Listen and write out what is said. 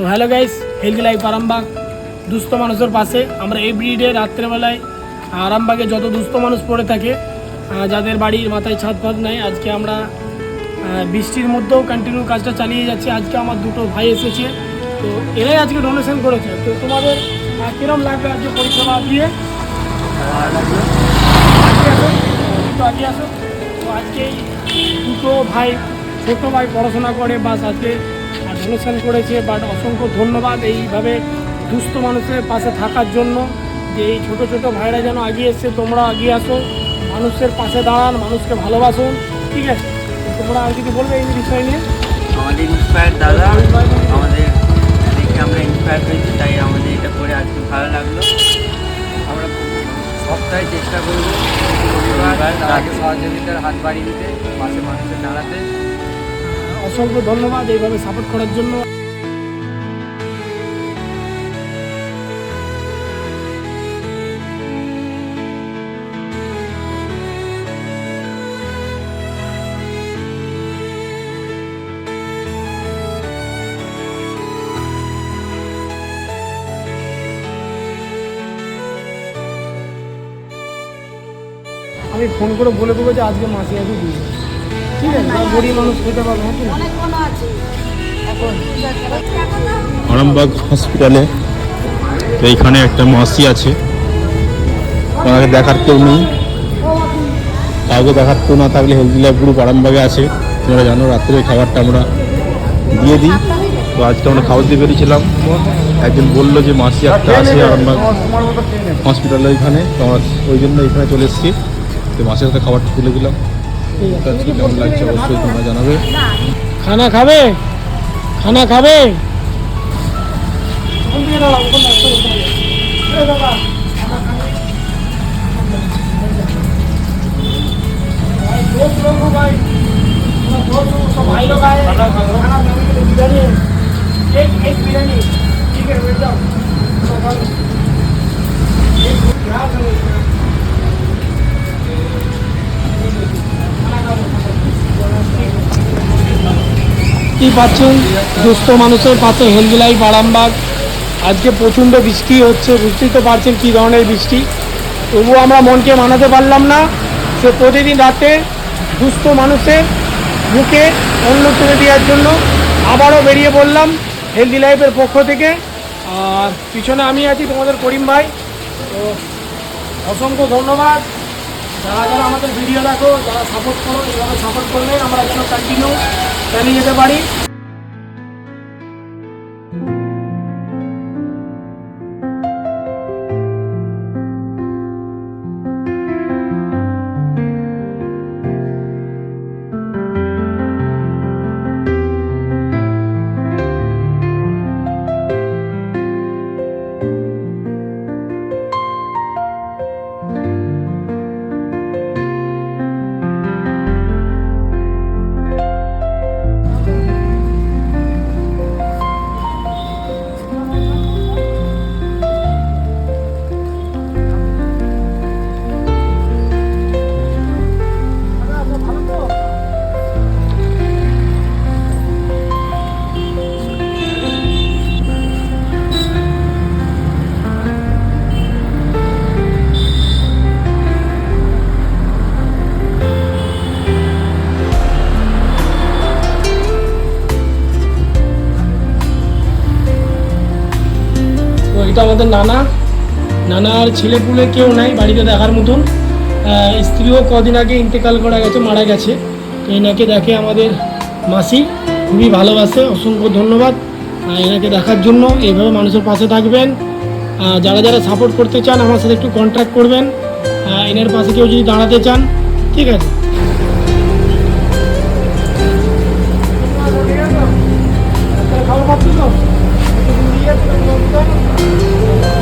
তো hello guys, healthy life Arambagh. দুস্থ মানুষের পাশে আমরা এভরিডে রাত্রেবেলায় আরামবাগে যত দুস্থ মানুষ পড়ে থাকে যাদের বাড়ির মাথায় ছাদ ফাদ নাই, আজকে আমরা বৃষ্টির মধ্যেও কন্টিনিউ কাজটা চালিয়ে যাচ্ছি। আজকে আমার দুটো ভাই এসেছে, তো এরাই আজকে ডোনেশন করেছে। তো তোমাদের কিরম লাগবে আজকে পরিষেবা দিয়ে? আজকে আসো। তো আজকে এই দুটো ভাই, ছোটো ভাই পড়াশোনা করে, বাস আজকে ডোনেশন করেছে বাট অসংখ্য ধন্যবাদ এইভাবে দুস্থ মানুষের পাশে থাকার জন্য যে এই ছোটো ছোটো ভাইরা যেন এগিয়ে এসছে তোমরা এগিয়ে আসো মানুষের পাশে দাঁড়ান মানুষকে ভালোবাসুন ঠিক আছে? তোমরা আর কিছু বলবে এই বিষয় নিয়ে? আমাদের ইন্সপায়ার দাদা আমাদের দেখে আমরা ইন্সপায়ার হয়েছি তাই আমাদের এটা করে আজকে ভালো লাগল। আমরা সপ্তাহে চেষ্টা করব। দাদাকে সহযোগিতার হাত বাড়িয়ে দিতে পাশে মানুষের দাঁড়াতে। অসংখ্য ধন্যবাদ এইভাবে সাপোর্ট করার জন্য। আমি ফোন করে বলে দেবো যে আজকে মাসি দিয়ে আরামবাগ হসপিটালে এইখানে একটা মাসি আছে। ওনাকে দেখার কেউ নেই। কাউকে দেখার কেউ না থাকলে হেলদি লাইফ গ্রুপ আরামবাগে আছে। তোমরা জানো রাত্রে খাবারটা আমরা দিয়ে দিই। তো আজকে আমরা খাবার দিয়ে বেরিয়েছিলাম। একজন বলল যে, মাসি একটা আছে আরামবাগ হসপিটালে ওইখানে। তো আমরা ওই জন্য এখানে চলে এসেছি। তো মাসির হাতে খাবারটা তুলে দিলাম। কেমন লাগছে অবশ্যই তোমরা জানাবে। খানা খাবে? খানা খাবে? ওখান কি পাচ্ছেন, দুস্থ মানুষের পাশে হেলদি লাইফ আরামবাগ আজকে প্রচণ্ড বৃষ্টি হচ্ছে, বুঝতেই তো পারছেন কী ধরনের বৃষ্টি। তবুও আমরা মনকে মানাতে পারলাম না সে প্রতিদিন রাতে দুস্থ মানুষের মুখে অন্য তুলে দেওয়ার জন্য আবারও বেরিয়ে পড়লাম হেলদি লাইফের পক্ষ থেকে। আর পিছনে আমি আছি তোমাদের করিম ভাই। তো অসংখ্য ধন্যবাদ। যারা যারা আমাদের ভিডিও দেখো, যারা সাপোর্ট করো, এইভাবে সাপোর্ট করলে আমরা যেন কন্টিনিউ চালিয়ে যেতে পারি। তো এটা আমাদের নানা নানার ছেলেপুলে কেউ নাই, বাড়িতে দেখার মতন। স্ত্রীও কদিন আগে ইন্তেকাল করা গেছে, মারা গেছে। তো এনাকে দেখে আমাদের মাসি খুবই ভালোবাসে, অসংখ্য ধন্যবাদ। এনাকে দেখার জন্য এইভাবে মানুষের পাশে থাকবেন। যারা যারা সাপোর্ট করতে চান, আমার সাথে একটু কন্ট্যাক্ট করবেন। এনার পাশে কেউ যদি দাঁড়াতে চান, ঠিক আছে। খাবার পাচ্ছি তো